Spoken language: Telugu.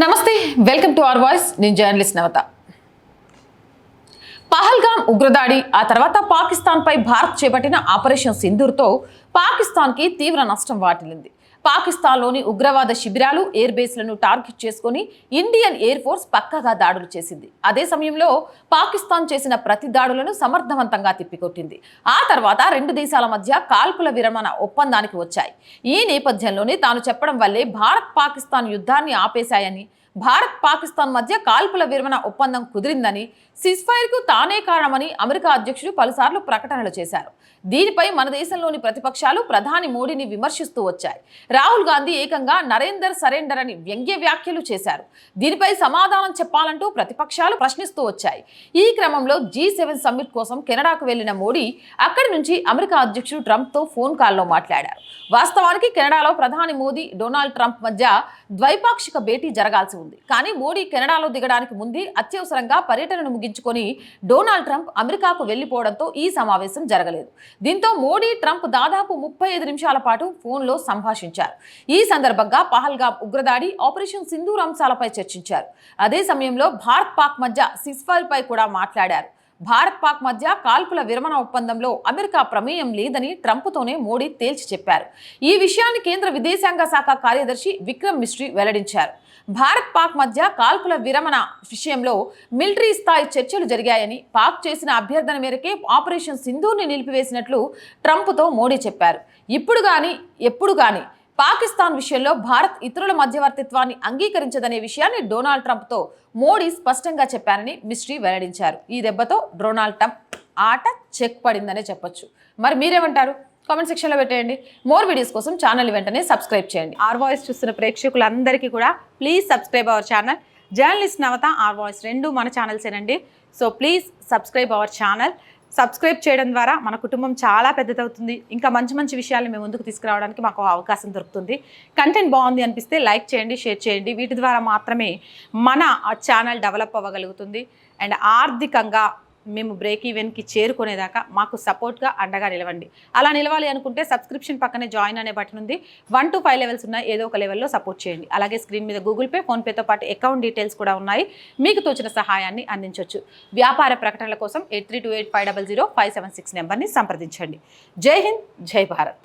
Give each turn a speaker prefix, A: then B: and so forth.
A: నమస్తే వెల్కమ్ టు అవర్ వాయిస్. నేను జర్నలిస్ట్ నవత. పహల్గామ్ ఉగ్రదాడి ఆ తర్వాత పాకిస్తాన్పై భారత్ చేపట్టిన ఆపరేషన్ సింధూర్తో పాకిస్తాన్కి తీవ్ర నష్టం వాటిల్లింది. పాకిస్తాన్లోని ఉగ్రవాద శిబిరాలు ఎయిర్ బేస్లను టార్గెట్ చేసుకుని ఇండియన్ ఎయిర్ ఫోర్స్ పక్కగా దాడులు చేసింది. అదే సమయంలో పాకిస్తాన్ చేసిన ప్రతి దాడులను సమర్థవంతంగా తిప్పికొట్టింది. ఆ తర్వాత రెండు దేశాల మధ్య కాల్పుల విరమణ ఒప్పందానికి వచ్చాయి. ఈ నేపథ్యంలోనే తాను చెప్పడం వల్లే భారత్ పాకిస్తాన్ యుద్ధాన్ని ఆపేశాయని భారత్ పాకిస్తాన్ మధ్య కాల్పుల విరమణ ఒప్పందం కుదిరిందని సిస్ఫైర్కు తానే కారణమని అమెరికా అధ్యక్షుడు పలుసార్లు ప్రకటనలు చేశారు. దీనిపై మన దేశంలోని ప్రతిపక్షాలు ప్రధాని మోడీని విమర్శిస్తూ వచ్చాయి. రాహుల్ గాంధీ ఏకంగా నరేందర్ సరెండర్ అని వ్యంగ్య వ్యాఖ్యలు చేశారు. దీనిపై సమాధానం చెప్పాలంటూ ప్రతిపక్షాలు ప్రశ్నిస్తూ వచ్చాయి. ఈ క్రమంలో జీ సెవెన్ సమ్మిట్ కోసం కెనడాకు వెళ్ళిన మోడీ అక్కడి నుంచి అమెరికా అధ్యక్షుడు ట్రంప్తో ఫోన్ కాల్లో మాట్లాడారు. వాస్తవానికి కెనడాలో ప్రధాని మోదీ డొనాల్డ్ ట్రంప్ మధ్య ద్వైపాక్షిక భేటీ జరగాల్సి ఉంది. కానీ మోడీ కెనడాలో దిగడానికి ముందే అత్యవసరంగా పర్యటనను ముగించుకొని డొనాల్డ్ ట్రంప్ అమెరికాకు వెళ్ళిపోవడంతో ఈ సమావేశం జరగలేదు. దీంతో మోడీ ట్రంప్ దాదాపు ముప్పై ఐదు నిమిషాల పాటు ఫోన్లో సంభాషించారు. ఈ సందర్భంగా పహల్గా ఉగ్రదాడి ఆపరేషన్ సింధూర్ అంశాలపై చర్చించారు. అదే సమయంలో భారత్ పాక్ మధ్య సిస్ఫైర్పై కూడా మాట్లాడారు. భారత్ పాక్ మధ్య కాల్పుల విరమణ ఒప్పందంలో అమెరికా ప్రమేయం లేదని ట్రంప్తోనే మోడీ తేల్చి చెప్పారు. ఈ విషయాన్ని కేంద్ర విదేశాంగ శాఖ కార్యదర్శి విక్రమ్ మిస్ట్రీ వెల్లడించారు. భారత్ పాక్ మధ్య కాల్పుల విరమణ విషయంలో మిలిటరీ స్థాయి చర్చలు జరిగాయని పాక్ చేసిన అభ్యర్థన మేరకే ఆపరేషన్ సింధూర్ని నిలిపివేసినట్లు ట్రంప్తో మోడీ చెప్పారు. ఇప్పుడు కానీ ఎప్పుడు కానీ పాకిస్తాన్ విషయంలో భారత్ ఇతరుల మధ్యవర్తిత్వాన్ని అంగీకరించదనే విషయాన్ని డొనాల్డ్ ట్రంప్తో మోడీ స్పష్టంగా చెప్పారని మిస్ట్రీ వెల్లడించారు. ఈ దెబ్బతో డొనాల్డ్ ట్రంప్ ఆట చెక్ పడిందనే చెప్పొచ్చు. మరి మీరేమంటారు? కామెంట్ సెక్షన్లో పెట్టేయండి. మోర్ వీడియోస్ కోసం ఛానల్ వెంటనే సబ్స్క్రైబ్ చేయండి. ఆర్ వాయిస్ చూస్తున్న ప్రేక్షకులందరికీ కూడా please subscribe our channel. Journalist Navatha R voice రెండు మన ఛానల్సేనండి. So please subscribe our channel. Subscribe చేయడం ద్వారా మన కుటుంబం చాలా పెద్దదవుతుంది. ఇంకా మంచి మంచి విషయాలు మేము ముందుకు తీసుకురావడానికి మాకు అవకాశం దొరుకుతుంది. కంటెంట్ బాగుంది అనిపిస్తే లైక్ చేయండి షేర్ చేయండి. వీటి ద్వారా మాత్రమే మన ఛానల్ డెవలప్ అవ్వగలుగుతుంది. అండ్ ఆర్థికంగా మేము బ్రేక్ ఈవెన్కి చేరుకునేదాకా మాకు సపోర్ట్గా అండగా నిలవండి. అలా నిలవాలి అనుకుంటే సబ్స్క్రిప్షన్ పక్కనే జాయిన్ అనే బటన్ ఉంది. వన్ టు ఫైవ్ లెవెల్స్ ఉన్నాయి ఏదో ఒక లెవెల్లో సపోర్ట్ చేయండి. అలాగే స్క్రీన్ మీద గూగుల్ పే ఫోన్పేతో పాటు అకౌంట్ డీటెయిల్స్ కూడా ఉన్నాయి. మీకు తోచిన సహాయాన్ని అందించవచ్చు వ్యాపార ప్రకటనల కోసం eight three two eight five double zero five seven six నెంబర్ని సంప్రదించండి. జై హింద్ జై భారత్.